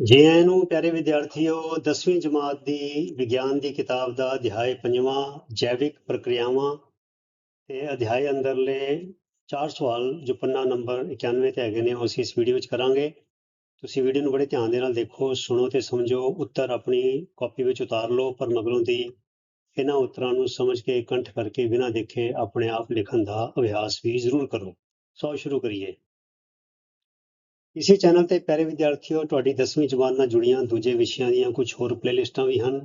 ਜੀਆਇਆਂ ਨੂੰ ਪਿਆਰੇ ਵਿਦਿਆਰਥੀਓ 10ਵੀਂ ਜਮਾਤ ਦੀ ਵਿਗਿਆਨ ਦੀ ਕਿਤਾਬ ਦਾ ਅਧਿਆਇ ਪੰਜਵਾਂ ਜੈਵਿਕ ਪ੍ਰਕਿਰਿਆਵਾਂ ਤੇ ਅਧਿਆਇ ਅੰਦਰਲੇ ਚਾਰ ਸਵਾਲ ਜੋ ਪੰਨਾ ਨੰਬਰ 91 ਤੇ ਹੈਗੇ ਨੇ, ਉਹ ਅਸੀਂ ਇਸ ਵੀਡੀਓ ਵਿੱਚ ਕਰਾਂਗੇ। ਤੁਸੀਂ ਵੀਡੀਓ ਨੂੰ ਬੜੇ ਧਿਆਨ ਦੇ ਨਾਲ ਦੇਖੋ, ਸੁਣੋ ਤੇ ਸਮਝੋ, ਉੱਤਰ ਆਪਣੀ ਕਾਪੀ ਵਿੱਚ ਉਤਾਰ ਲਓ, ਪਰ ਮਗਰੋਂ ਦੀ ਇਹਨਾਂ ਉੱਤਰਾਂ ਨੂੰ ਸਮਝ ਕੇ ਕੰਠ ਕਰਕੇ ਬਿਨਾਂ ਦੇਖੇ ਆਪਣੇ ਆਪ ਲਿਖਣ ਦਾ ਅਭਿਆਸ ਵੀ ਜ਼ਰੂਰ ਕਰੋ। ਸੋ ਸ਼ੁਰੂ ਕਰੀਏ। ਇਸੇ ਚੈਨਲ ਤੇ ਪਿਆਰੇ ਵਿਦਿਆਰਥੀਓ, ਤੁਹਾਡੀ 10ਵੀਂ ਜਮਾਤ ਨਾਲ ਜੁੜੀਆਂ ਦੂਜੇ ਵਿਸ਼ਿਆਂ ਦੀਆਂ ਕੁਝ ਹੋਰ ਪਲੇਲਿਸਟਾਂ ਵੀ ਹਨ।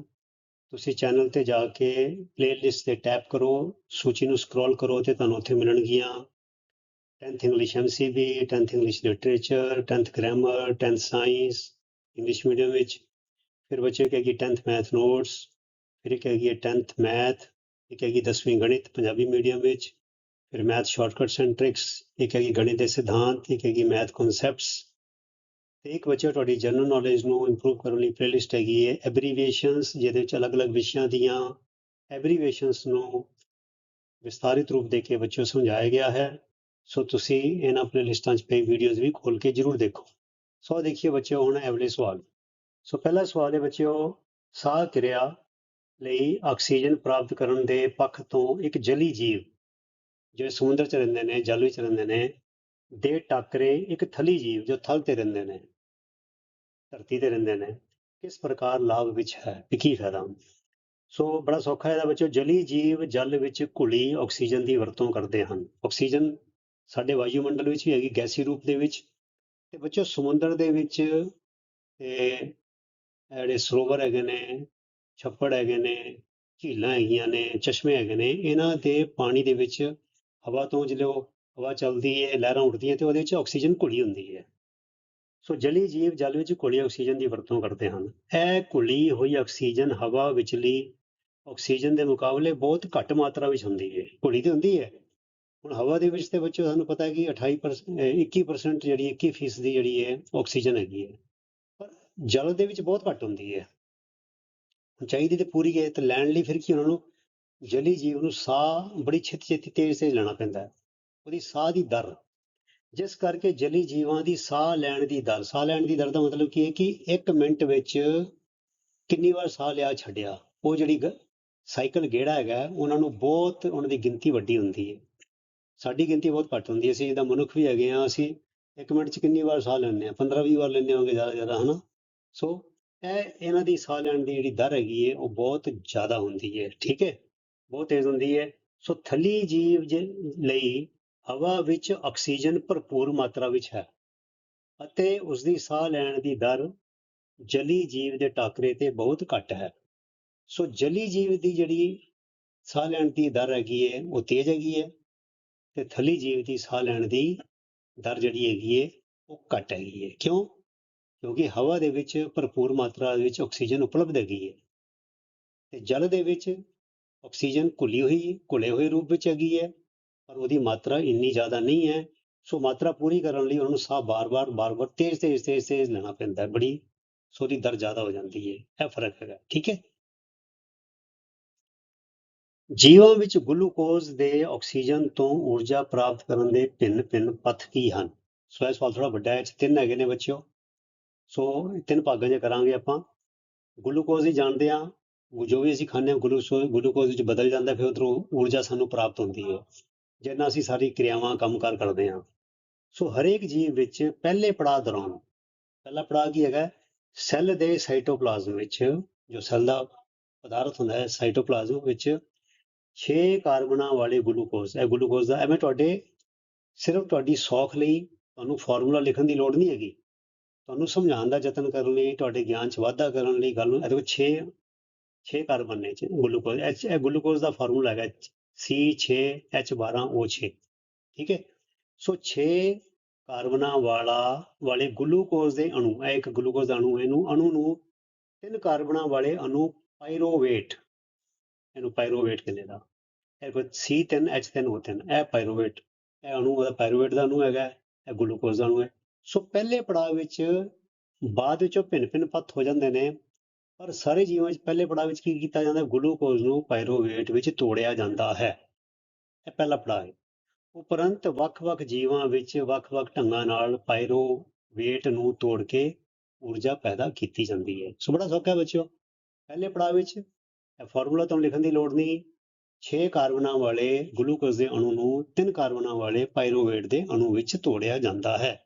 ਤੁਸੀਂ ਚੈਨਲ ਤੇ ਜਾ ਕੇ ਪਲੇਲਿਸਟ ਤੇ ਟੈਪ ਕਰੋ, ਸੂਚੀ ਨੂੰ ਸਕਰੋਲ ਕਰੋ ਤੇ ਤੁਹਾਨੂੰ ਉੱਥੇ ਮਿਲਣਗੀਆਂ। 10th English MCB 10th English literature 10th grammar 10th science English medium ਵਿੱਚ। ਫਿਰ ਬੱਚੇ ਕਹੇਗੀ 10th ਮੈਥ ਨੋਟਸ ਫਿਰ ਇੱਕ ਹੈਗੀ ਹੈ 10th ਮੈਥ ਇੱਕ ਹੈਗੀ 10ਵੀਂ ਗਣਿਤ ਪੰਜਾਬੀ ਮੀਡੀਅਮ ਵਿੱਚ। ਫਿਰ ਮੈਥ ਸ਼ਾਰਟਕਟਸ ਐਂਡ ਟ੍ਰਿਕਸ ਇੱਕ ਹੈਗੀ ਗਣਿਤ ਦੇ ਸਿਧਾਂਤ, ਇੱਕ ਹੈਗੀ ਮੈਥ ਕਨਸੈਪਟਸ ਤੇ ਇੱਕ ਬੱਚੇ ਤੁਹਾਡੀ ਜਨਰਲ ਨੌਲੇਜ ਨੂੰ ਇੰਪਰੂਵ ਕਰਨ ਲਈ ਪਲੇਲਿਸਟ ਹੈਗੀ ਹੈ ਐਬਰੀਵੇਸ਼ਨਸ ਜਿਹਦੇ ਵਿੱਚ ਅਲੱਗ-ਅਲੱਗ ਵਿਸ਼ਿਆਂ ਦੀਆਂ ਐਬਰੀਵੇਸ਼ਨਸ ਨੂੰ ਵਿਸਤਾਰਿਤ ਰੂਪ ਦੇ ਕੇ ਬੱਚਿਓ ਸਮਝਾਇਆ ਗਿਆ ਹੈ। ਸੋ ਤੁਸੀਂ ਇਹਨਾਂ ਪਲੇਲਿਸਟਾਂ 'ਚ ਪਈ ਵੀਡੀਓਜ਼ ਵੀ ਖੋਲ ਕੇ ਜਰੂਰ ਦੇਖੋ। ਸੋ ਦੇਖੀਏ ਬੱਚਿਓ ਹੁਣ ਅਗਲੇ ਸਵਾਲ। ਸੋ ਪਹਿਲਾ ਸਵਾਲ ਹੈ ਬੱਚਿਓ, ਸਾਹ ਕਿਰਿਆ ਲਈ ਆਕਸੀਜਨ ਪ੍ਰਾਪਤ ਕਰਨ ਦੇ ਪੱਖ ਤੋਂ ਇੱਕ ਜਲੀ ਜੀਵ ਜੋ ਸਮੁੰਦਰ 'ਚ ਰਹਿੰਦੇ ਨੇ, ਜਲ ਵਿੱਚ ਰਹਿੰਦੇ ਨੇ, ਦੇ ਟਾਕਰੇ ਇੱਕ ਥਲੀ ਜੀਵ ਜੋ ਥਲ ਤੇ ਰਹਿੰਦੇ ਨੇ, ਧਰਤੀ ਤੇ ਰਹਿੰਦੇ ਨੇ, ਕਿਸ ਪ੍ਰਕਾਰ ਲਾਭ ਵਿੱਚ ਹੈ, ਵੀ ਕੀ ਫਾਇਦਾ ਸੋ ਬੜਾ ਸੌਖਾ ਇਹਦਾ ਬੱਚੋ ਜਲੀ ਜੀਵ ਜਲ ਵਿੱਚ ਘੁਲੀ ਆਕਸੀਜਨ ਦੀ ਵਰਤੋਂ ਕਰਦੇ ਹਨ। ਆਕਸੀਜਨ ਸਾਡੇ ਵਾਯੂਮੰਡਲ ਵਿੱਚ ਵੀ ਹੈਗੀ, ਗੈਸੀ ਰੂਪ ਦੇ ਵਿੱਚ। ਤੇ ਬੱਚੋ ਸਮੁੰਦਰ ਦੇ ਵਿੱਚ ਤੇ ਜਿਹੜੇ ਸਰੋਵਰ ਹੈਗੇ ਨੇ, ਛੱਪੜ ਹੈਗੇ ਨੇ, ਝੀਲਾਂ ਹੈਗੀਆਂ ਨੇ, ਚਸ਼ਮੇ ਹੈਗੇ ਨੇ, ਇਹਨਾਂ ਦੇ ਪਾਣੀ ਦੇ ਵਿੱਚ ਹਵਾ ਤੋਂ ਜਦੋਂ ਹਵਾ ਚੱਲਦੀ ਹੈ, ਲਹਿਰਾਂ ਉੱਠਦੀਆਂ ਤੇ ਉਹਦੇ ਵਿੱਚ ਆਕਸੀਜਨ ਘੁਲੀ ਹੁੰਦੀ ਹੈ। ਸੋ ਜਲੀ ਜੀਵ ਜਲ ਵਿੱਚ ਘੁਲੀ ਆਕਸੀਜਨ ਦੀ ਵਰਤੋਂ ਕਰਦੇ ਹਨ। ਇਹ ਘੁਲੀ ਹੋਈ ਆਕਸੀਜਨ ਹਵਾ ਵਿਚਲੀ ਆਕਸੀਜਨ ਦੇ ਮੁਕਾਬਲੇ ਬਹੁਤ ਘੱਟ ਮਾਤਰਾ ਵਿੱਚ ਹੁੰਦੀ ਹੈ। ਘੁਲੀ ਤੇ ਹੁੰਦੀ ਹੈ। ਹੁਣ ਹਵਾ ਦੇ ਵਿੱਚ ਤੇ ਬੱਚੋ ਸਾਨੂੰ ਪਤਾ ਹੈ ਕਿ 28% ਅਹ 21% ਜਿਹੜੀ 21% ਦੀ ਜਿਹੜੀ ਹੈ, ਆਕਸੀਜਨ ਹੈਗੀ ਹੈ। ਪਰ ਜਲ ਦੇ ਵਿੱਚ ਬਹੁਤ ਘੱਟ ਹੁੰਦੀ ਹੈ। ਚਾਹੀਦੀ ਤੇ ਪੂਰੀ ਹੈ, ਤੇ ਲੈਣ ਲਈ ਫਿਰ ਕੀ ਉਹਨਾਂ ਨੂੰ ਜਲੀ ਜੀਵ ਨੂੰ ਸਾਹ ਬੜੀ ਛੇਤੀ ਛੇਤੀ ਤੇਜ਼ ਤੇਜ਼ ਲੈਣਾ ਪੈਂਦਾ ਹੈ। ਉਹਦੀ ਸਾਹ ਦੀ ਦਰ। ਜਿਸ ਕਰਕੇ ਜਲੀ ਜੀਵਾਂ ਦੀ ਸਾਹ ਲੈਣ ਦੀ ਦਰ। ਸਾਹ ਲੈਣ ਦੀ ਦਰ ਦਾ ਮਤਲਬ ਕੀ ਹੈ ਕਿ 1 ਮਿੰਟ ਵਿੱਚ ਕਿੰਨੀ ਵਾਰ ਸਾਹ ਲਿਆ ਛੱਡਿਆ। ਉਹ ਜਿਹੜੀ ਗ- ਸਾਈਕਲ ਗੇੜਾ ਹੈਗਾ, ਉਹਨਾਂ ਨੂੰ ਬਹੁਤ ਉਹਨਾਂ ਦੀ ਗਿਣਤੀ ਵੱਡੀ ਹੁੰਦੀ ਹੈ। ਸਾਡੀ ਗਿਣਤੀ ਬਹੁਤ ਘੱਟ ਹੁੰਦੀ ਹੈ। ਅਸੀਂ ਜਿੱਦਾਂ ਮਨੁੱਖ ਵੀ ਹੈਗੇ ਆ ਅਸੀਂ 1 ਮਿੰਟ 'ਚ ਕਿੰਨੀ ਵਾਰ ਸਾਹ ਲੈਂਦੇ ਆ 15 20 ਵਾਰ ਲੈਂਦੇ ਹੋਗੇ ਜ਼ਿਆਦਾ ਜ਼ਿਆਦਾ, ਹਨਾ? ਸੋ ਇਹ ਇਹਨਾਂ ਦੀ ਸਾਹ ਲੈਣ ਦੀ ਜਿਹੜੀ ਦਰ ਹੈਗੀ ਹੈ, ਉਹ ਬਹੁਤ ਜ਼ਿਆਦਾ ਹੁੰਦੀ ਹੈ। ਠੀਕ ਹੈ? ਬਹੁਤ ਤੇਜ਼ ਹੁੰਦੀ ਹੈ। ਸੋ ਥਲੀ ਜੀਵ ਜੇ- ਲਈ ਹਵਾ ਵਿੱਚ ਆਕਸੀਜਨ ਭਰਪੂਰ ਮਾਤਰਾ ਵਿੱਚ ਹੈ ਅਤੇ ਉਸ ਦੀ ਸਾਹ ਲੈਣ ਦੀ ਦਰ ਜਲੀ ਜੀਵ ਦੇ ਟਾਕਰੇ ਤੇ ਬਹੁਤ ਘੱਟ ਹੈ। ਸੋ ਜਲੀ ਜੀਵ ਦੀ ਜਿਹੜੀ ਸਾਹ ਲੈਣ ਦੀ ਦਰ ਹੈਗੀ ਹੈ, ਉਹ ਤੇਜ਼ ਹੈਗੀ ਹੈ ਤੇ ਥਲੀ ਜੀਵ ਦੀ ਸਾਹ ਲੈਣ ਦੀ ਦਰ ਜਿਹੜੀ ਹੈਗੀ ਹੈ, ਉਹ ਘੱਟ ਹੈਗੀ ਹੈ। ਕਿਉਂ? ਕਿਉਂਕਿ ਹਵਾ ਦੇ ਵਿੱਚ ਭਰਪੂਰ ਮਾਤਰਾ ਵਿੱਚ ਆਕਸੀਜਨ ਉਪਲਬਧ ਹੈਗੀ ਹੈ ਤੇ ਜਲ ਦੇ ਵਿੱਚ ਆਕਸੀਜਨ ਘੁਲੀ ਹੋਈ, ਘੁਲੇ ਹੋਏ ਰੂਪ ਵਿੱਚ ਹੈਗੀ ਹੈ, ਪਰ ਉਹਦੀ ਮਾਤਰਾ ਇੰਨੀ ਜ਼ਿਆਦਾ ਨਹੀਂ ਹੈ, ਸੋ ਮਾਤਰਾ ਪੂਰੀ ਕਰਨ ਲਈ ਉਹਨੂੰ ਸਾਹ ਬਾਰ-ਬਾਰ ਬਾਰ-ਬਾਰ, ਤੇਜ਼ ਤੇਜ਼ ਤੇਜ਼ ਤੇਜ਼ ਲੈਣਾ ਪੈਂਦਾ ਹੈ, ਬੜੀ ਸੋ ਉਹਦੀ ਦਰ ਜ਼ਿਆਦਾ ਹੋ ਜਾਂਦੀ ਹੈ, ਇਹ ਫ਼ਰਕ ਹੈਗਾ, ਠੀਕ ਹੈ? ਜੀਵਾਂ ਵਿੱਚ ਗਲੂਕੋਜ਼ ਦੇ ਆਕਸੀਜਨ ਤੋਂ ਊਰਜਾ ਪ੍ਰਾਪਤ ਕਰਨ ਦੇ ਭਿੰਨ-ਭਿੰਨ ਪੱਥ ਕੀ ਹਨ? ਸੋ ਇਹ ਸਵਾਲ ਥੋੜਾ ਵੱਡਾ ਹੈ ਤਿੰਨ ਹੈਗੇ ਨੇ ਬੱਚਿਓ, ਸੋ ਤਿੰਨ ਭਾਗਾਂ 'ਚ ਕਰਾਂਗੇ ਆਪਾਂ, ਗਲੂਕੋਜ਼ ਹੀ ਜਾਣਦੇ ਆ ਉਹ ਜੋ ਵੀ ਅਸੀਂ ਖਾਂਦੇ ਹਾਂ ਗਲੂਕੋਜ਼ ਗਲੂਕੋਜ਼ ਵਿੱਚ ਬਦਲ ਜਾਂਦਾ, ਫਿਰ ਉਧਰੋਂ ਊਰਜਾ ਸਾਨੂੰ ਪ੍ਰਾਪਤ ਹੁੰਦੀ ਹੈ। ਜਿੰਨਾ ਅਸੀਂ ਸਾਰੀ ਕਿਰਿਆਵਾਂ, ਕੰਮਕਾਰ ਕਰਦੇ ਹਾਂ। ਸੋ ਹਰੇਕ ਜੀਵ ਵਿੱਚ ਪਹਿਲੇ ਪੜਾਅ ਦੌਰਾਨ, ਪਹਿਲਾ ਪੜਾਅ ਕੀ ਹੈਗਾ? ਸੈੱਲ ਦੇ ਸਾਈਟੋਪਲਾਜ਼ਮ ਵਿੱਚ, ਜੋ ਸੈੱਲ ਦਾ ਪਦਾਰਥ ਹੁੰਦਾ ਹੈ, ਸਾਈਟੋਪਲਾਜ਼ਮ ਵਿੱਚ 6 ਕਾਰਬਨਾਂ ਵਾਲੇ ਗਲੂਕੋਜ਼ ਇਹ ਗਲੂਕੋਜ਼ ਦਾ ਐਵੇਂ ਤੁਹਾਡੇ, ਸਿਰਫ ਤੁਹਾਡੀ ਸੌਖ ਲਈ ਤੁਹਾਨੂੰ ਫਾਰਮੂਲਾ ਲਿਖਣ ਦੀ ਲੋੜ ਨਹੀਂ ਹੈਗੀ। ਤੁਹਾਨੂੰ ਸਮਝਾਉਣ ਦਾ ਯਤਨ ਕਰਨ ਲਈ, ਤੁਹਾਡੇ ਗਿਆਨ 'ਚ ਵਾਧਾ ਕਰਨ ਲਈ ਗੱਲ ਨੂੰ ਇਹਦੇ ਵਿੱਚ 6 6 ਕਾਰਬਨ ਨੇ ਚ ਗਲੂਕੋਜ਼ ਇਹ ਇਹ ਗਲੂਕੋਜ਼ ਦਾ ਫਾਰਮੂਲਾ ਹੈਗਾ C6H12O6 ਠੀਕ ਹੈ? ਸੋ 6 ਕਾਰਬਨਾਂ ਵਾਲਾ ਵਾਲੇ ਗਲੂਕੋਜ਼ ਦੇ ਅਣੂ ਇਹ ਇੱਕ ਗਲੂਕੋਜ਼ ਦਾ ਅਣੂ ਹੈ, ਇਹਨੂੰ ਅਣੂ ਨੂੰ ਤਿੰਨ ਕਾਰਬਨਾਂ ਵਾਲੇ ਅਣੂ ਪਾਇਰੋਵੇਟ ਇਹਨੂੰ ਪਾਇਰੋਵੇਟ ਕਹਿੰਦੇ ਦਾ ਇਹ ਕੋਈ C3H3O3 ਇਹ ਪਾਇਰੋਵੇਟ ਇਹ ਅਣੂ ਉਹਦਾ ਪਾਇਰੋਵੇਟ ਦਾ ਅਣੂ ਹੈਗਾ ਇਹ ਗਲੂਕੋਜ਼ ਦਾ ਅਣੂ ਹੈ। ਸੋ ਪਹਿਲੇ ਪੜਾਅ ਵਿੱਚ ਬਾਅਦ ਵਿੱਚੋਂ ਭਿੰਨ-ਭਿੰਨ ਪੱਥ ਹੋ ਜਾਂਦੇ ਨੇ ਪਰ ਸਾਰੇ ਜੀਵਾਂ ਵਿੱਚ ਪਹਿਲੇ ਪੜਾਅ ਵਿੱਚ ਕੀ ਕੀਤਾ ਜਾਂਦਾ, ਗਲੂਕੋਜ਼ ਨੂੰ ਪਾਇਰੋਵੇਟ ਵਿੱਚ ਤੋੜਿਆ ਜਾਂਦਾ ਹੈ। ਇਹ ਪਹਿਲਾ ਪੜਾਅ ਹੈ। ਉਪਰੰਤ ਵੱਖ-ਵੱਖ ਜੀਵਾਂ ਵਿੱਚ ਵੱਖ-ਵੱਖ ਢੰਗਾਂ ਨਾਲ ਪਾਇਰੋਵੇਟ ਨੂੰ ਤੋੜ ਕੇ ਊਰਜਾ ਪੈਦਾ ਕੀਤੀ ਜਾਂਦੀ ਹੈ। ਸੋ ਬੜਾ ਸੌਖਾ ਹੈ ਬੱਚਿਓ। ਪਹਿਲੇ ਪੜਾਅ ਵਿੱਚ ਇਹ ਫਾਰਮੂਲਾ ਤੁਹਾਨੂੰ ਲਿਖਣ ਦੀ ਲੋੜ ਨਹੀਂ। 6 ਕਾਰਬਨਾਂ ਵਾਲੇ ਗਲੂਕੋਜ਼ ਦੇ ਅਣੂ ਨੂੰ 3 ਕਾਰਬਨਾਂ ਵਾਲੇ ਪਾਇਰੋਵੇਟ ਦੇ ਅਣੂ ਵਿੱਚ ਤੋੜਿਆ ਜਾਂਦਾ ਹੈ।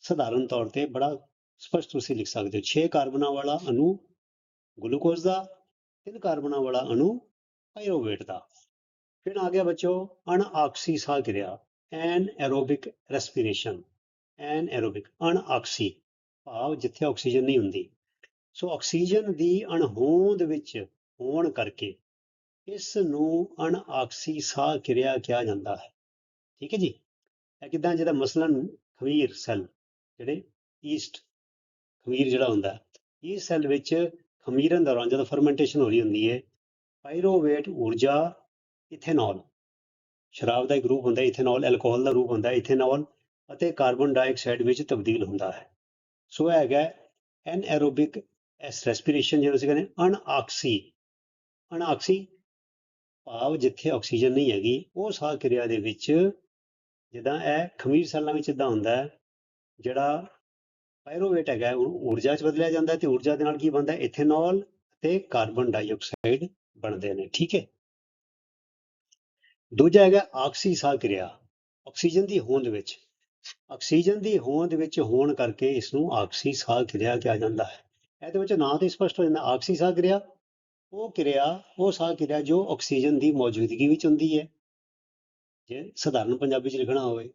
ਸਧਾਰਨ ਤੌਰ ਤੇ ਬੜਾ ਸਪਸ਼ਟ ਤੁਸੀਂ ਲਿਖ ਸਕਦੇ ਹੋ। 6 ਕਾਰਬਨਾਂ ਵਾਲਾ ਅਣੂ ਗਲੂਕੋਜ਼ ਦਾ ਤਿੰਨ ਕਾਰਬਨਾਂ ਵਾਲਾ ਅਣੂ ਪਾਇਰੋਵੇਟ ਦਾ। ਫਿਰ ਆ ਗਿਆ ਬੱਚੋ ਅਣਆਕਸੀ ਸਾਹ ਕਿਰਿਆ anaerobic respiration. Anaerobic ਅਣਆਕਸੀ, ਭਾਵ ਜਿੱਥੇ ਆਕਸੀਜਨ ਨਹੀਂ ਹੁੰਦੀ। ਸੋ ਆਕਸੀਜਨ ਦੀ ਅਣਹੋਂਦ ਵਿੱਚ ਹੋਣ ਕਰਕੇ ਇਸ ਨੂੰ ਅਣਆਕਸੀ ਸਾਹ ਕਿਰਿਆ ਕਿਹਾ ਜਾਂਦਾ ਹੈ। ਠੀਕ ਹੈ ਜੀ? ਇਹ ਕਿਦਾਂ ਜਿਹਦਾ ਮਸਲਨ ਖਮੀਰ ਸੈੱਲ, ਜਿਹੜੇ ਈਸਟ ਖਮੀਰ ਜਿਹੜਾ ਹੁੰਦਾ ਹੈ ਇਹ ਸੈੱਲ ਵਿੱਚ ਖਮੀਰਨ ਦੌਰਾਨ ਜਦੋਂ ਫਰਮੈਂਟੇਸ਼ਨ ਹੋ ਰਹੀ ਹੁੰਦੀ ਹੈ ਪਾਇਰੋਵੇਟ ਊਰਜਾ ਇਥੇਨੋਲ ਸ਼ਰਾਬ ਦਾ ਇੱਕ ਰੂਪ ਹੁੰਦਾ ਹੈ ਇਥੇਨੋਲ ਐਲਕੋਹਲ ਦਾ ਰੂਪ ਹੁੰਦਾ ਹੈ ਇਥੇਨੋਲ ਅਤੇ ਕਾਰਬਨ ਡਾਈਆਕਸਾਈਡ ਵਿੱਚ ਤਬਦੀਲ ਹੁੰਦਾ ਹੈ। ਸੋ ਹੈਗਾ ਐਨਐਰੋਬਿਕ ਐਸ ਰੈਸਪੀਰੇਸ਼ਨ ਜਿਹਨੂੰ ਅਸੀਂ ਕਹਿੰਦੇ ਹਾਂ, ਅਣਆਕਸੀ ਅਣਆਕਸੀ ਭਾਵ ਜਿੱਥੇ ਆਕਸੀਜਨ ਨਹੀਂ ਹੈਗੀ ਉਹ ਸਾਹ ਕਿਰਿਆ ਦੇ ਵਿੱਚ ਜਿੱਦਾਂ ਇਹ ਖਮੀਰ ਸੈੱਲਾਂ ਵਿੱਚ ਇਦਾਂ ਹੁੰਦਾ ਹੈ ਜਿਹੜਾ ਪਾਇਰੋਵੇਟ ਹੈਗਾ ਉਹ ਊਰਜਾ 'ਚ ਬਦਲਿਆ ਜਾਂਦਾ ਹੈ ਤੇ ਊਰਜਾ ਦੇ ਨਾਲ ਕੀ ਬਣਦਾ ਇਥੇਨੋਲ ਤੇ ਕਾਰਬਨ ਡਾਈਆਕਸਾਈਡ ਬਣਦੇ ਨੇ, ਠੀਕ ਹੈ? ਦੂਜਾ ਹੈਗਾ ਆਕਸੀ ਸਾਹ ਕਿਰਿਆ ਆਕਸੀਜਨ ਦੀ ਹੋਂਦ ਵਿੱਚ। ਆਕਸੀਜਨ ਦੀ ਹੋਂਦ ਵਿੱਚ ਹੋਣ ਕਰਕੇ ਇਸ ਨੂੰ ਆਕਸੀ ਸਾਹ ਕਿਰਿਆ ਕਿਹਾ ਜਾਂਦਾ ਹੈ। ਇਹਦੇ ਵਿੱਚ ਨਾਂ ਤੇ ਸਪਸ਼ਟ ਹੋ ਜਾਂਦਾ ਆਕਸੀ ਸਾਹ ਕਿਰਿਆ ਉਹ ਕਿਰਿਆ, ਉਹ ਸਾਹ ਕਿਰਿਆ ਜੋ ਆਕਸੀਜਨ ਦੀ ਮੌਜੂਦਗੀ ਵਿੱਚ ਹੁੰਦੀ ਹੈ। ਜੇ ਸਧਾਰਨ ਪੰਜਾਬੀ ਚ ਲਿਖਣਾ ਹੋਵੇ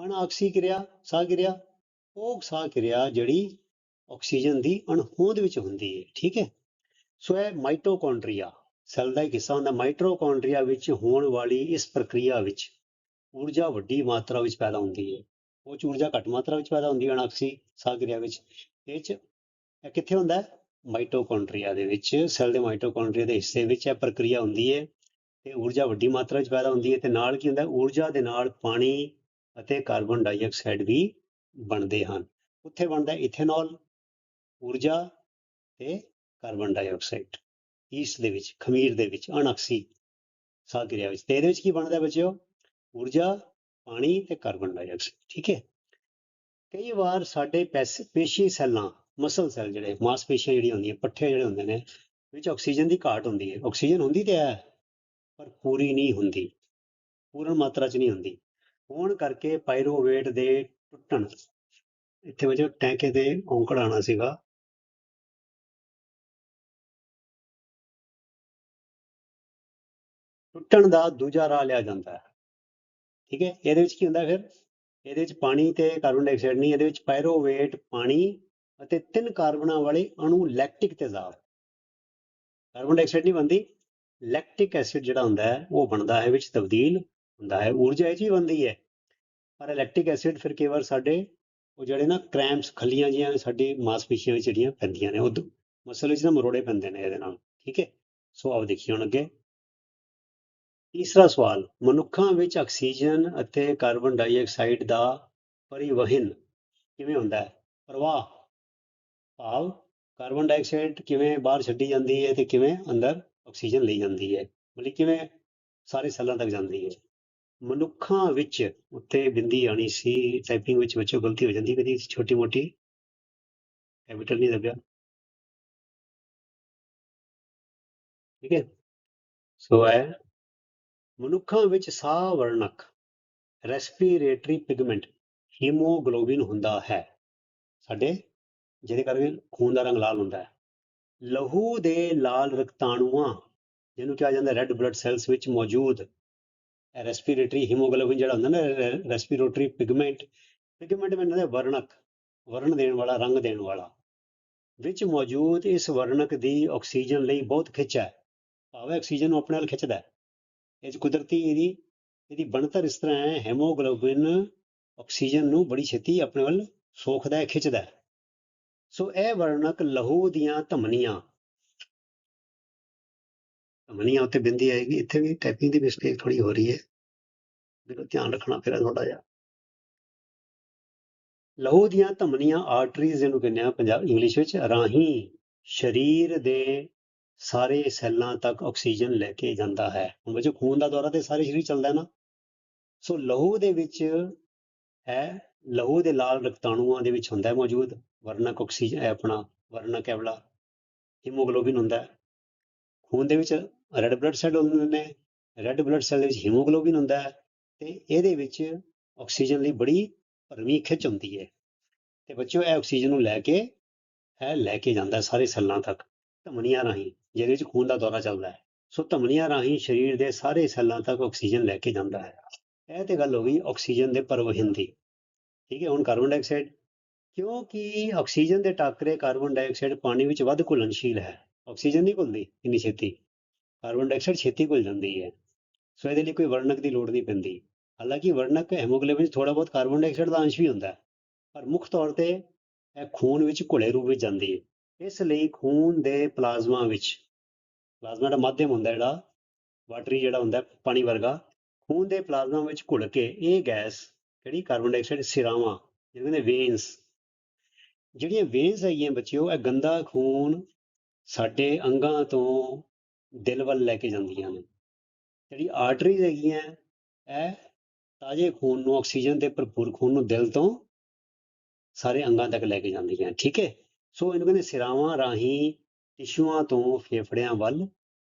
ਅਣਆਕਸੀ ਕਿਰਿਆ ਸਾਹ ਕਿਰਿਆ ਉਹ ਸਾਹ ਕਿਰਿਆ ਜਿਹੜੀ ਆਕਸੀਜਨ ਦੀ ਅਣਹੋਂਦ ਵਿੱਚ ਹੁੰਦੀ ਹੈ, ਠੀਕ ਹੈ? ਸੋ ਇਹ ਮਾਈਟੋਕੌਂਡਰੀਆ ਸੈੱਲ ਦਾ ਇੱਕ ਹਿੱਸਾ ਹੁੰਦਾ ਮਾਈਟੋਕੌਂਡਰੀਆ ਵਿੱਚ ਹੋਣ ਵਾਲੀ ਇਸ ਪ੍ਰਕਿਰਿਆ ਵਿੱਚ ਊਰਜਾ ਵੱਡੀ ਮਾਤਰਾ ਵਿੱਚ ਪੈਦਾ ਹੁੰਦੀ ਹੈ। ਉਹ 'ਚ ਊਰਜਾ ਘੱਟ ਮਾਤਰਾ ਵਿੱਚ ਪੈਦਾ ਹੁੰਦੀ ਹੈ, ਅਣਆਕਸੀ ਸਾਹ ਕਿਰਿਆ ਵਿੱਚ। ਇਹ ਚ ਇਹ ਕਿੱਥੇ ਹੁੰਦਾ? ਹੈ ਮਾਈਟੋਕੌਂਡਰੀਆ ਦੇ ਵਿੱਚ ਸੈੱਲ ਦੇ ਮਾਈਟੋਕੌਂਡਰੀਆ ਦੇ ਹਿੱਸੇ ਵਿੱਚ ਇਹ ਪ੍ਰਕਿਰਿਆ ਹੁੰਦੀ ਹੈ ਤੇ ਊਰਜਾ ਵੱਡੀ ਮਾਤਰਾ ਵਿੱਚ ਪੈਦਾ ਹੁੰਦੀ ਹੈ ਤੇ ਨਾਲ ਕੀ ਹੁੰਦਾ? ਊਰਜਾ ਦੇ ਨਾਲ ਪਾਣੀ ਅਤੇ ਕਾਰਬਨ ਡਾਈਆਕਸਾਈਡ ਵੀ ਬਣਦੇ ਹਨ। ਉੱਥੇ ਬਣਦਾ ਇਥੇਨੋਲ, ਊਰਜਾ ਤੇ ਕਾਰਬਨ ਡਾਈਆਕਸਾਈਡ। ਈਸਟ ਦੇ ਵਿੱਚ, ਖਮੀਰ ਦੇ ਵਿੱਚ, ਅਣਅਕਸੀ ਸਾਹ ਕਿਰਿਆ ਵਿੱਚ। ਤੇ ਇਹਦੇ ਵਿੱਚ ਕੀ ਬਣਦਾ ਹੈ ਬੱਚਿਓ? ਊਰਜਾ, ਪਾਣੀ ਤੇ ਕਾਰਬਨ ਡਾਈਆਕਸਾਈਡ, ਠੀਕ ਹੈ? ਕਈ ਵਾਰ ਸਾਡੇ ਪੈਸ- ਪੇਸ਼ੀ ਸੈੱਲਾਂ, ਮਸਲ ਸੈੱਲ ਜਿਹੜੇ, ਮਾਸਪੇਸ਼ੀਆਂ ਜਿਹੜੀਆਂ ਹੁੰਦੀਆਂ ਪੱਠੇ ਜਿਹੜੇ ਹੁੰਦੇ ਨੇ, ਵਿੱਚ ਆਕਸੀਜਨ ਦੀ ਘਾਟ ਹੁੰਦੀ ਹੈ। ਆਕਸੀਜਨ ਹੁੰਦੀ ਤੇ ਹੈ, ਪਰ ਪੂਰੀ ਨਹੀਂ ਹੁੰਦੀ। ਪੂਰਨ ਮਾਤਰਾ 'ਚ ਨਹੀਂ ਹੁੰਦੀ। ਹੋਣ ਕਰਕੇ ਪਾਇਰੋਵੇਟ ਦੇ ਟੁੱਟਣ ਇੱਥੇ ਵਜੋਂ ਟੈਂਕੇ ਤੇ ਔਂਕੜ ਆਉਣਾ ਸੀਗਾ। ਟੁੱਟਣ ਦਾ ਦੂਜਾ ਰਾਹ ਲਿਆ ਜਾਂਦਾ ਹੈ। ਠੀਕ ਹੈ, ਇਹਦੇ ਵਿੱਚ ਕੀ ਹੁੰਦਾ ਫਿਰ? ਇਹਦੇ ਵਿੱਚ ਪਾਣੀ ਤੇ ਕਾਰਬਨ ਡਾਈਆਕਸਾਈਡ ਨਹੀਂ, ਇਹਦੇ ਵਿੱਚ ਪਾਇਰੋਵੇਟ ਪਾਣੀ ਅਤੇ ਤਿੰਨ ਕਾਰਬਨਾਂ ਵਾਲੇ ਅਣੂ ਲੈਕਟਿਕ ਤੇਜ਼ਾਬ ਕਾਰਬਨ ਡਾਈਆਕਸਾਈਡ ਨਹੀਂ ਬਣਦੀ ਲੈਕਟਿਕ ਐਸਿਡ ਜਿਹੜਾ ਹੁੰਦਾ ਹੈ, ਉਹ ਬਣਦਾ ਹੈ, ਵਿੱਚ ਤਬਦੀਲ ਹੁੰਦਾ ਹੈ, ਊਰਜਾ ਇਹ 'ਚ ਵੀ ਬਣਦੀ ਹੈ। ਪਰ ਲੈਕਟਿਕ ਐਸਿਡ ਫਿਰ ਕਈ ਵਾਰ ਸਾਡੇ ਉਹ ਜਿਹੜੇ ਨਾ ਕ੍ਰੈਂਪਸ ਖੱਲੀਆਂ ਜੀਆਂ ਸਾਡੀ ਮਾਸਪੇਸ਼ੀਆਂ ਵਿੱਚ ਜਿਹੜੀਆਂ ਪੈਂਦੀਆਂ ਨੇ, ਉਹ ਮਸਲ ਵਿੱਚ ਨਾ ਮਰੋੜੇ ਪੈਂਦੇ ਨੇ ਇਹਦੇ ਨਾਲ, ਠੀਕ ਹੈ? ਸੋ ਆਓ ਦੇਖੀਏ ਹੁਣ ਅੱਗੇ। ਤੀਸਰਾ ਸਵਾਲ, ਮਨੁੱਖਾਂ ਵਿੱਚ ਆਕਸੀਜਨ ਅਤੇ ਕਾਰਬਨ ਡਾਈਆਕਸਾਈਡ ਦਾ ਪਰਿਵਹਨ ਕਿਵੇਂ ਹੁੰਦਾ ਹੈ? ਪ੍ਰਵਾਹ, ਭਾਵ ਕਾਰਬਨ ਡਾਈਆਕਸਾਈਡ ਕਿਵੇਂ ਬਾਹਰ ਛੱਡੀ ਜਾਂਦੀ ਹੈ ਤੇ ਕਿਵੇਂ ਅੰਦਰ ਆਕਸੀਜਨ ਲਈ ਜਾਂਦੀ ਹੈ? ਮਤਲਬ ਕਿਵੇਂ ਸਾਰੇ ਸੈੱਲਾਂ ਤੱਕ ਜਾਂਦੀ ਹੈ? ਮਨੁੱਖਾਂ ਵਿੱਚ ਉੱਤੇ ਬਿੰਦੀ ਆਣੀ ਸੀ ਟਾਈਪਿੰਗ ਵਿੱਚ ਬੱਚੋ ਗਲਤੀ ਹੋ ਜਾਂਦੀ ਕਦੀ ਛੋਟੀ ਮੋਟੀ। ਕੈਪੀਟਲ ਨਹੀਂ ਦੱਬਿਆ ਠੀਕ ਹੈ। ਸੋ ਹੈ ਮਨੁੱਖਾਂ ਵਿੱਚ ਸਾਹ ਵਰਣਕ ਰੈਸਪੀਰੇਟਰੀ ਪਿਗਮੈਂਟ ਹੀਮੋਗਲੋਬਿਨ ਹੁੰਦਾ ਹੈ। ਸਾਡੇ, ਜਿਹਦੇ ਕਰਕੇ ਖੂਨ ਦਾ ਰੰਗ ਲਾਲ ਹੁੰਦਾ ਹੈ। ਲਹੂ ਦੇ ਲਾਲ ਰਕਤਾਣੂਆਂ, ਜਿਹਨੂੰ ਕਿਹਾ ਜਾਂਦਾ ਰੈੱਡ ਬਲੱਡ ਸੈਲਸ ਵਿੱਚ ਮੌਜੂਦ ਰੈਸਪੀਰੇਟਰੀ ਹੀਮੋਗਲੋਬਿਨ ਜਿਹੜਾ ਹੁੰਦਾ ਨਾ ਰੈਸਪੀਰੇਟਰੀ ਪਿਗਮੈਂਟ ਪਿਗਮੈਂਟ ਮੈਨੂੰ ਦਾ ਵਰਣਕ, ਵਰਣ ਦੇਣ ਵਾਲਾ, ਰੰਗ ਦੇਣ ਵਾਲਾ, ਵਿੱਚ ਮੌਜੂਦ ਇਸ ਵਰਣਕ ਦੀ ਆਕਸੀਜਨ ਲਈ ਬਹੁਤ ਖਿੱਚ ਹੈ। ਭਾਵੇਂ ਆਕਸੀਜਨ ਨੂੰ ਆਪਣੇ ਨਾਲ ਖਿੱਚਦਾ ਹੈ। ਇਹ 'ਚ ਕੁਦਰਤੀ ਇਹਦੀ ਇਹਦੀ ਬਣਤਰ ਇਸ ਤਰ੍ਹਾਂ ਹੈ ਹੈਮੋਗਲੋਬਿਨ ਆਕਸੀਜਨ ਨੂੰ ਬੜੀ ਛੇਤੀ ਆਪਣੇ ਵੱਲ ਸੋਖਦਾ ਹੈ, ਖਿੱਚਦਾ ਹੈ। ਸੋ ਇਹ ਵਰਣਕ ਲਹੂ ਦੀਆਂ ਧਮਨੀਆਂ ਧਮਨੀਆਂ ਉੱਤੇ ਬਿੰਦੀ ਆਏਗੀ, ਇੱਥੇ ਵੀ ਟਾਈਪਿੰਗ ਦੀ ਮਿਸਟੇਕ ਥੋੜੀ ਹੋ ਰਹੀ ਹੈ। ਇਹਦਾ ਧਿਆਨ ਰੱਖਣਾ ਫਿਰ ਥੋੜਾ ਜਿਹਾ। ਲਹੂ ਦੀਆਂ ਧਮਨੀਆਂ ਆਰਟਰੀਜ਼ ਜਿਹਨੂੰ ਕਹਿੰਦੇ ਆ ਪੰਜਾਬ ਇੰਗਲਿਸ਼ ਵਿੱਚ, ਰਾਹੀਂ ਸਰੀਰ ਦੇ ਸਾਰੇ ਸੈੱਲਾਂ ਤੱਕ ਆਕਸੀਜਨ ਲੈ ਕੇ ਜਾਂਦਾ ਹੈ। ਹੁਣ ਬੱਚੋ ਖੂਨ ਦਾ ਦੌਰਾ ਤੇ ਸਾਰੇ ਸਰੀਰ ਚੱਲਦਾ ਨਾ। ਸੋ ਲਹੂ ਦੇ ਵਿੱਚ ਹੈ, ਲਹੂ ਦੇ ਲਾਲ ਰਕਤਾਣੂਆਂ ਦੇ ਵਿੱਚ ਹੁੰਦਾ ਹੈ ਮੌਜੂਦ। ਵਰਣਕ ਆਕਸੀਜਨ ਆਪਣਾ ਵਰਣਕ ਹੈ ਵਾਲਾ ਹੀਮੋਗਲੋਬਿਨ ਹੁੰਦਾ ਹੈ। ਖੂਨ ਦੇ ਵਿੱਚ ਰੈੱਡ ਬਲੱਡ ਸੈੱਲ ਹੁੰਦੇ ਨੇ ਰੈੱਡ ਬਲੱਡ ਸੈੱਲ ਦੇ ਵਿੱਚ ਹੀਮੋਗਲੋਬਿਨ ਹੁੰਦਾ ਹੈ ਤੇ ਇਹਦੇ ਵਿੱਚ ਆਕਸੀਜਨ ਲਈ ਬੜੀ ਭਰਵੀਂ ਖਿੱਚ ਹੁੰਦੀ ਹੈ। ਤੇ ਬੱਚਿਓ, ਇਹ ਆਕਸੀਜਨ ਨੂੰ ਲੈ ਕੇ, ਇਹ ਲੈ ਕੇ ਜਾਂਦਾ ਸਾਰੇ ਸੈੱਲਾਂ ਤੱਕ, ਧਮਨੀਆਂ ਰਾਹੀਂ, ਜਿਹਦੇ ਵਿੱਚ ਖੂਨ ਦਾ ਦੌਰਾ ਚੱਲਦਾ ਹੈ। ਸੋ ਧਮਨੀਆਂ ਰਾਹੀਂ ਸਰੀਰ ਦੇ ਸਾਰੇ ਸੈੱਲਾਂ ਤੱਕ ਆਕਸੀਜਨ ਲੈ ਕੇ ਜਾਂਦਾ ਹੈ। ਇਹ ਤੇ ਗੱਲ ਹੋ ਗਈ ਆਕਸੀਜਨ ਦੇ ਪਰਿਵਹਨ ਦੀ ਠੀਕ ਹੈ, ਹੁਣ ਕਾਰਬਨ ਡਾਈਆਕਸਾਈਡ ਕਿਉਂਕਿ ਆਕਸੀਜਨ ਦੇ ਟਾਕਰੇ ਕਾਰਬਨ ਡਾਈਆਕਸਾਈਡ ਪਾਣੀ ਵਿੱਚ ਵੱਧ ਘੁਲਣਸ਼ੀਲ ਹੈ। ਆਕਸੀਜਨ ਨਹੀਂ ਘੁਲਦੀ ਇੰਨੀ ਛੇਤੀ। ਕਾਰਬਨ ਡਾਈਆਕਸਾਈਡ ਛੇਤੀ ਘੁਲ ਜਾਂਦੀ ਹੈ। ਸੋ ਇਹਦੇ ਲਈ ਕੋਈ ਵਰਣਕ ਦੀ ਲੋੜ ਨਹੀਂ ਪੈਂਦੀ। ਹਾਲਾਂਕਿ ਵਰਣਕ ਹੈਮੋਗਲੋਬਿਨ 'ਚ ਥੋੜਾ ਬਹੁਤ ਕਾਰਬਨ ਡਾਈਆਕਸਾਈਡ ਦਾ ਅੰਸ਼ ਵੀ ਹੁੰਦਾ ਹੈ, ਪਰ ਮੁੱਖ ਤੌਰ ਤੇ ਇਹ ਖੂਨ ਵਿੱਚ ਘੁਲੇ ਰੂਪ ਵਿੱਚ ਜਾਂਦੀ ਹੈ। ਇਸ ਲਈ ਖੂਨ ਦੇ ਪਲਾਜ਼ਮਾ ਵਿੱਚ, ਪਲਾਜ਼ਮਾ ਦਾ ਮਾਧਿਅਮ ਹੁੰਦਾ ਜਿਹੜਾ, ਵਾਟਰੀ ਜਿਹੜਾ ਹੁੰਦਾ ਪਾਣੀ ਵਰਗਾ, ਖੂਨ ਦੇ ਪਲਾਜ਼ਮਾ ਵਿੱਚ ਘੁਲ ਕੇ ਇਹ ਗੈਸ ਜਿਹੜੀ ਕਾਰਬਨ ਡਾਈਆਕਸਾਈਡ ਸਿਰਾਵਾਂ, ਜਿਹਨੂੰ ਕਹਿੰਦੇ ਵੇਨਸ ਜਿਹੜੀਆਂ ਵੇਨਸ ਹੈਗੀਆਂ ਬੱਚਿਓ, ਇਹ ਗੰਦਾ ਖੂਨ ਸਾਡੇ ਅੰਗਾਂ ਤੋਂ ਦਿਲ ਵੱਲ ਲੈ ਕੇ ਜਾਂਦੀਆਂ ਨੇ। ਜਿਹੜੀ ਆਰਟਰੀਜ਼ ਹੈਗੀਆਂ, ਇਹ ਤਾਜ਼ੇ ਖੂਨ ਨੂੰ ਆਕਸੀਜਨ ਦੇ ਭਰਪੂਰ ਖੂਨ ਨੂੰ ਦਿਲ ਤੋਂ ਸਾਰੇ ਅੰਗਾਂ ਤੱਕ ਲੈ ਕੇ ਜਾਂਦੀਆਂ ਠੀਕ ਹੈ? ਸੋ ਇਹਨੂੰ ਕਹਿੰਦੇ ਸਿਰਾਵਾਂ ਰਾਹੀਂ ਟਿਸ਼ੂਆਂ ਤੋਂ ਫੇਫੜਿਆਂ ਵੱਲ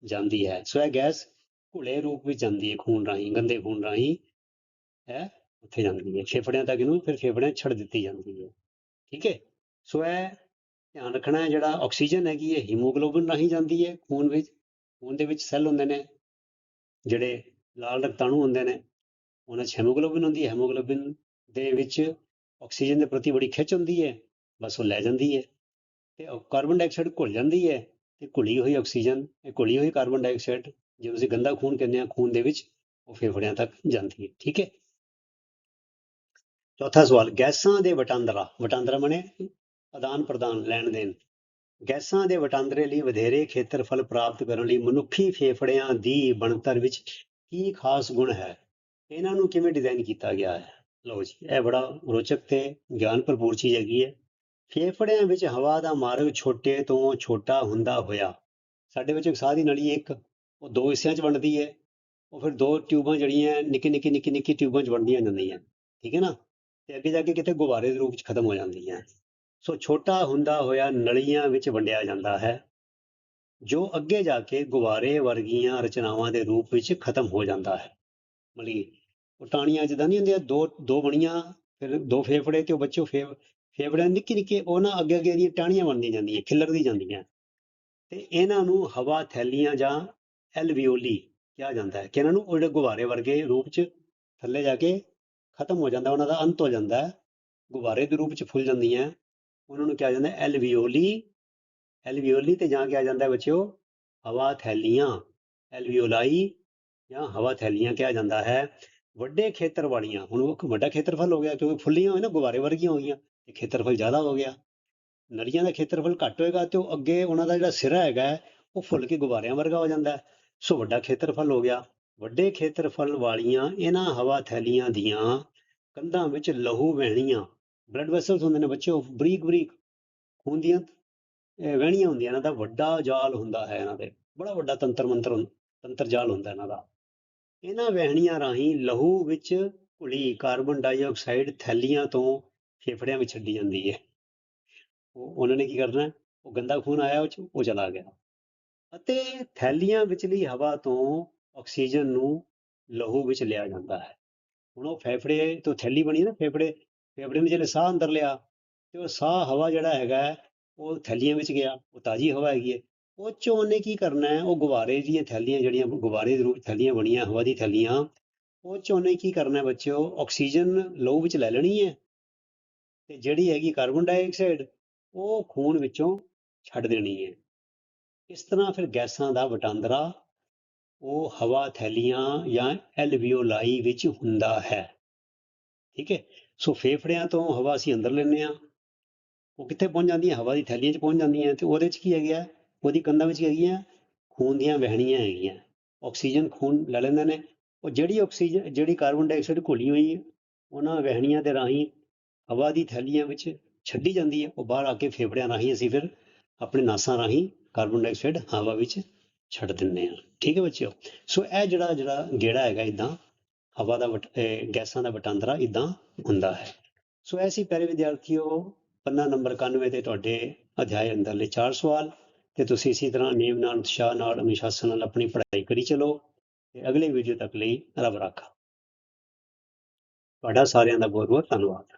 ਜਾਂਦੀ ਹੈ। ਸੋ ਇਹ ਗੈਸ ਘੁਲੇ ਰੂਪ ਵਿੱਚ ਜਾਂਦੀ ਹੈ, ਖੂਨ ਰਾਹੀਂ, ਗੰਦੇ ਖੂਨ ਰਾਹੀਂ ਹੈ ਉੱਥੇ ਜਾਂਦੀ ਹੈ। ਫੇਫੜਿਆਂ ਤੱਕ ਇਹਨੂੰ, ਫਿਰ ਫੇਫੜਿਆਂ ਛੱਡ ਦਿੱਤੀ ਜਾਂਦੀ ਹੈ, ਠੀਕ ਹੈ? ਸੋ ਇਹ ਧਿਆਨ ਰੱਖਣਾ ਹੈ ਜਿਹੜਾ ਆਕਸੀਜਨ ਹੈਗੀ ਹੈ, ਹੀਮੋਗਲੋਬਿਨ ਰਾਹੀਂ ਜਾਂਦੀ ਹੈ, ਖੂਨ ਵਿੱਚ, ਖੂਨ ਦੇ ਵਿੱਚ ਸੈੱਲ ਹੁੰਦੇ ਨੇ, ਜਿਹੜੇ ਲਾਲ ਰਕਤਾਣੂ ਹੁੰਦੇ ਨੇ, ਉਹਨਾਂ 'ਚ ਹੈਮੋਗਲੋਬਿਨ ਹੁੰਦੀ ਹੈ, ਹੈਮੋਗਲੋਬਿਨ ਦੇ ਵਿੱਚ ਆਕਸੀਜਨ ਦੇ ਪ੍ਰਤੀ ਬੜੀ ਖਿੱਚ ਹੁੰਦੀ ਹੈ, ਬਸ ਉਹ ਲੈ ਜਾਂਦੀ ਹੈ ਤੇ ਕਾਰਬਨ ਡਾਈਆਕਸਾਈਡ ਘੁਲ ਜਾਂਦੀ ਹੈ ਤੇ ਘੁਲੀ ਹੋਈ ਆਕਸੀਜਨ, ਇਹ ਘੁਲੀ ਹੋਈ ਕਾਰਬਨ ਡਾਈਆਕਸਾਈਡ ਜਿਹਨੂੰ ਅਸੀਂ ਗੰਦਾ ਖੂਨ ਕਹਿੰਦੇ ਆ, ਖੂਨ ਦੇ ਵਿੱਚ ਉਹ ਫੇਫੜਿਆਂ ਤੱਕ ਜਾਂਦੀ ਹੈ, ਠੀਕ ਹੈ? ਚੌਥਾ ਸਵਾਲ, ਗੈਸਾਂ ਦੇ ਵਟਾਂਦਰਾ ਵਟਾਂਦਰਾ ਮਨੇ ਆਦਾਨ ਪ੍ਰਦਾਨ ਲੈਣ ਦੇਣ। ਗੈਸਾਂ ਦੇ ਵਟਾਂਦਰੇ ਲਈ ਵਧੇਰੇ ਖੇਤਰਫਲ ਪ੍ਰਾਪਤ ਕਰਨ ਲਈ ਮਨੁੱਖੀ ਫੇਫੜਿਆਂ ਦੀ ਬਣਤਰ ਵਿੱਚ ਕੀ ਖਾਸ ਗੁਣ ਹੈ? ਇਹਨਾਂ ਨੂੰ ਕਿਵੇਂ ਡਿਜ਼ਾਈਨ ਕੀਤਾ ਗਿਆ ਹੈ? ਲਓ ਜੀ, ਇਹ ਬੜਾ ਰੋਚਕ ਤੇ ਗਿਆਨ ਭਰਪੂਰ ਚੀਜ਼ ਹੈਗੀ ਹੈ। ਫੇਫੜਿਆਂ ਵਿੱਚ ਹਵਾ ਦਾ ਮਾਰਗ ਛੋਟੇ ਤੋਂ ਛੋਟਾ ਹੁੰਦਾ ਹੋਇਆ। ਸਾਡੇ ਵਿੱਚ ਇੱਕ ਸਾਹ ਦੀ ਨਲੀ ਇੱਕ, ਉਹ ਦੋ ਹਿੱਸਿਆਂ 'ਚ ਵੰਡਦੀ ਹੈ। ਉਹ ਫਿਰ ਦੋ ਟਿਊਬਾਂ ਜਿਹੜੀਆਂ ਨਿੱਕੀ ਨਿੱਕੀ ਨਿੱਕੀ ਨਿੱਕੀ ਟਿਊਬਾਂ 'ਚ ਵੰਡੀਆਂ ਜਾਂਦੀਆਂ ਠੀਕ ਹੈ ਨਾ? ਤੇ ਅੱਗੇ ਜਾ ਕੇ ਕਿਤੇ ਗੁਬਾਰੇ ਦੇ ਰੂਪ 'ਚ ਖਤਮ ਹੋ ਜਾਂਦੀਆਂ। ਸੋ ਛੋਟਾ ਹੁੰਦਾ ਹੋਇਆ ਨਲੀਆਂ ਵਿੱਚ ਵੰਡਿਆ ਜਾਂਦਾ ਹੈ, ਜੋ ਅੱਗੇ ਜਾ ਕੇ ਗੁਬਾਰੇ ਵਰਗੀਆਂ ਰਚਨਾਵਾਂ ਦੇ ਰੂਪ ਵਿੱਚ ਖਤਮ ਹੋ ਜਾਂਦਾ ਹੈ। ਮਤਲਬ ਉਹ ਟਾਣੀਆਂ ਜਿੱਦਾਂ ਨਹੀਂ ਹੁੰਦੀਆਂ, ਦੋ ਦੋ ਬਣੀਆਂ, ਫਿਰ ਦੋ ਫੇਫੜੇ ਤੇ ਉਹ ਬੱਚੇ ਫੇ ਫੇਫੜਿਆਂ ਨਿੱਕੀ ਨਿੱਕੀ ਉਹ ਨਾ ਅੱਗੇ ਅੱਗੇ ਦੀਆਂ ਟਾਹਣੀਆਂ ਬਣਦੀਆਂ ਜਾਂਦੀਆਂ ਖਿਲਰਦੀ ਜਾਂਦੀਆਂ। ਤੇ ਇਹਨਾਂ ਨੂੰ ਹਵਾ ਥੈਲੀਆਂ ਜਾਂ ਐਲਵੀਓਲੀ ਕਿਹਾ ਜਾਂਦਾ ਹੈ, ਕਿ ਇਹਨਾਂ ਨੂੰ ਉਹ ਜਿਹੜੇ ਗੁਬਾਰੇ ਵਰਗੇ ਰੂਪ 'ਚ ਥੱਲੇ ਜਾ ਕੇ ਖਤਮ ਹੋ ਜਾਂਦਾ, ਉਹਨਾਂ ਦਾ ਅੰਤ ਹੋ ਜਾਂਦਾ ਹੈ, ਗੁਬਾਰੇ ਦੇ ਰੂਪ 'ਚ ਫੁੱਲ ਜਾਂਦੀਆਂ ਉਹਨਾਂ ਨੂੰ ਕਿਹਾ ਜਾਂਦਾ ਐਲਵੀਓਲੀ। ਐਲਵੀਓਲੀ ਤੇ ਜਾਂ ਕਿਹਾ ਜਾਂਦਾ ਬੱਚਿਓ ਹਵਾ ਥੈਲੀਆਂ। ਐਲਵੀਓਲਾਈ ਜਾਂ ਹਵਾ ਥੈਲੀਆਂ ਕਿਹਾ ਜਾਂਦਾ ਹੈ। ਵੱਡੇ ਖੇਤਰ ਵਾਲੀਆਂ, ਹੁਣ ਉਹ ਵੱਡਾ ਖੇਤਰਫਲ ਹੋ ਗਿਆ ਕਿਉਂਕਿ ਫੁੱਲੀਆਂ ਹੋਏ ਨਾ, ਗੁਬਾਰੇ ਵਰਗੀਆਂ ਹੋ ਗਈਆਂ ਤੇ ਖੇਤਰਫਲ ਜ਼ਿਆਦਾ ਹੋ ਗਿਆ। ਨਲੀਆਂ ਦਾ ਖੇਤਰਫਲ ਘੱਟ ਹੋਏਗਾ ਤੇ ਉਹ ਅੱਗੇ ਉਹਨਾਂ ਦਾ ਜਿਹੜਾ ਸਿਰਾ ਹੈਗਾ ਉਹ ਫੁੱਲ ਕੇ ਗੁਬਾਰਿਆਂ ਵਰਗਾ ਹੋ ਜਾਂਦਾ ਸੋ ਵੱਡਾ ਖੇਤਰਫਲ ਹੋ ਗਿਆ। ਵੱਡੇ ਖੇਤਰਫਲ ਵਾਲੀਆਂ ਇਹਨਾਂ ਹਵਾ ਥੈਲੀਆਂ ਦੀਆਂ ਕੰਧਾਂ ਵਿੱਚ ਲਹੂ ਵਹਿਣੀਆਂ। ਬਲੱਡ ਵੈਸਲਸ ਹੁੰਦੇ ਨੇ ਬੱਚੇ ਬਰੀਕ ਬਰੀਕ ਖੂਨ ਦੀਆਂ ਵਹਿਣੀਆਂ ਹੁੰਦੀਆਂ, ਇਹਨਾਂ ਦਾ ਵੱਡਾ ਜਾਲ ਹੁੰਦਾ ਹੈ ਇਹਨਾਂ ਦੇ, ਬੜਾ ਵੱਡਾ ਤੰਤਰ ਮੰਤਰ ਤੰਤਰ ਜਾਲ ਹੁੰਦਾ ਇਹਨਾਂ ਦਾ। ਇਹਨਾਂ ਵਹਿਣੀਆਂ ਰਾਹੀਂ ਲਹੂ ਵਿੱਚ ਘੁਲੀ ਕਾਰਬਨ ਡਾਈਆਕਸਾਈਡ ਥੈਲੀਆਂ ਤੋਂ ਫੇਫੜਿਆਂ ਵਿੱਚ ਛੱਡੀ ਜਾਂਦੀ ਹੈ। ਉਹ, ਉਹਨਾਂ ਨੇ ਕੀ ਕਰਨਾ, ਉਹ ਗੰਦਾ ਖੂਨ ਆਇਆ ਉਹ 'ਚ, ਉਹ ਚਲਾ ਗਿਆ। ਅਤੇ ਥੈਲੀਆਂ ਵਿਚਲੀ ਹਵਾ ਤੋਂ ਆਕਸੀਜਨ ਨੂੰ ਲਹੂ ਵਿੱਚ ਲਿਆ ਜਾਂਦਾ ਹੈ। ਹੁਣ ਉਹ ਫੇਫੜੇ ਤੋਂ ਥੈਲੀ ਬਣੀ ਨਾ, ਫੇਫੜੇ ਫੇਫੜੇ ਵਿੱਚ ਜਿਹੜੇ ਸਾਹ ਅੰਦਰ ਲਿਆ ਤੇ ਉਹ ਸਾਹ ਹਵਾ ਜਿਹੜਾ ਹੈਗਾ ਉਹ ਥੈਲੀਆਂ ਵਿੱਚ ਗਿਆ, ਉਹ ਤਾਜ਼ੀ ਹਵਾ ਹੈਗੀ ਹੈ। ਉਹ ਚੋਂ ਉਹਨੇ ਕੀ ਕਰਨਾ ਹੈ, ਉਹ ਗੁਬਾਰੇ ਦੀਆਂ ਥੈਲੀਆਂ ਜਿਹੜੀਆਂ ਗੁਬਾਰੇ ਦੇ ਰੂਪ ਥੈਲੀਆਂ ਬਣੀਆਂ, ਹਵਾ ਦੀ ਥੈਲੀਆਂ, ਉਹ ਚੋਂ ਉਹਨੇ ਕੀ ਕਰਨਾ ਹੈ ਬੱਚਿਓ, ਆਕਸੀਜਨ ਲਹੂ ਵਿੱਚ ਲੈ ਲੈਣੀ ਹੈ ਤੇ ਜਿਹੜੀ ਹੈਗੀ ਕਾਰਬਨ ਡਾਈਆਕਸਾਈਡ, ਉਹ ਖੂਨ ਵਿੱਚੋਂ ਛੱਡ ਦੇਣੀ ਹੈ। ਇਸ ਤਰ੍ਹਾਂ ਫਿਰ ਗੈਸਾਂ ਦਾ ਵਟਾਂਦਰਾ ਉਹ ਹਵਾ, ਥੈਲੀਆਂ ਜਾਂ ਐਲਵੀਓਲਾਈ ਵਿੱਚ ਹੁੰਦਾ ਹੈ। ਠੀਕ ਹੈ? ਸੋ ਫੇਫੜਿਆਂ ਤੋਂ ਹਵਾ ਅਸੀਂ ਅੰਦਰ ਲੈਂਦੇ ਹਾਂ। ਉਹ ਕਿੱਥੇ ਪਹੁੰਚ ਜਾਂਦੀ ਹੈ ਹਵਾ ਦੀ ਥੈਲੀਆਂ 'ਚ ਪਹੁੰਚ ਜਾਂਦੀਆਂ ਤੇ ਉਹਦੇ 'ਚ ਕੀ ਹੈਗਾ ਉਹਦੀ ਕੰਧਾਂ ਵਿੱਚ ਹੈਗੀਆਂ? ਖੂਨ ਦੀਆਂ ਵਹਿਣੀਆਂ ਹੈਗੀਆਂ। ਆਕਸੀਜਨ ਖੂਨ ਲੈ ਲੈਂਦੇ ਨੇ। ਉਹ ਜਿਹੜੀ ਆਕਸੀਜਨ, ਜਿਹੜੀ ਕਾਰਬਨ ਡਾਈਆਕਸਾਈਡ ਘੁਲੀ ਹੋਈ ਹੈ, ਉਹਨਾਂ ਵਹਿਣੀਆਂ ਦੇ ਰਾਹੀਂ ਹਵਾ ਦੀ ਥੈਲੀਆਂ ਵਿੱਚ ਛੱਡੀ ਜਾਂਦੀ ਹੈ। ਉਹ ਬਾਹਰ ਆ ਕੇ ਫੇਫੜਿਆਂ ਰਾਹੀਂ ਅਸੀਂ ਫਿਰ ਆਪਣੇ ਨਾਸਾਂ ਰਾਹੀਂ ਕਾਰਬਨ ਡਾਈਆਕਸਾਈਡ ਹਵਾ ਵਿੱਚ ਛੱਡ ਦਿੰਦੇ ਹਾਂ। ਠੀਕ ਹੈ ਬੱਚਿਓ? ਸੋ ਇਹ ਜਿਹੜਾ ਜਿਹੜਾ ਗੇੜਾ ਹੈਗਾ ਇਦਾਂ ਹਵਾ ਦਾ ਵਟ- ਗੈਸਾਂ ਦਾ ਵਟਾਂਦਰਾ ਇਦਾਂ ਹੁੰਦਾ ਹੈ। ਸੋ ਐਸੀ ਪਿਆਰੇ ਵਿਦਿਆਰਥੀਓ, ਪੰਨਾ ਨੰਬਰ 91 ਤੇ ਤੁਹਾਡੇ ਅਧਿਆਇ ਅੰਦਰਲੇ ਚਾਰ ਸਵਾਲ। ਤੇ ਤੁਸੀਂ ਇਸੇ ਤਰ੍ਹਾਂ ਨੇਮ ਨਾਲ ਉਤਸ਼ਾਹ ਨਾਲ ਅਨੁਸ਼ਾਸਨ ਨਾਲ ਆਪਣੀ ਪੜ੍ਹਾਈ ਕਰੀ ਚਲੋ ਤੇ ਅਗਲੇ ਵੀਡੀਓ ਤੱਕ ਲਈ ਰੱਬ ਰਾਖਾ। ਤੁਹਾਡਾ ਸਾਰਿਆਂ ਦਾ ਬਹੁਤ ਬਹੁਤ ਧੰਨਵਾਦ।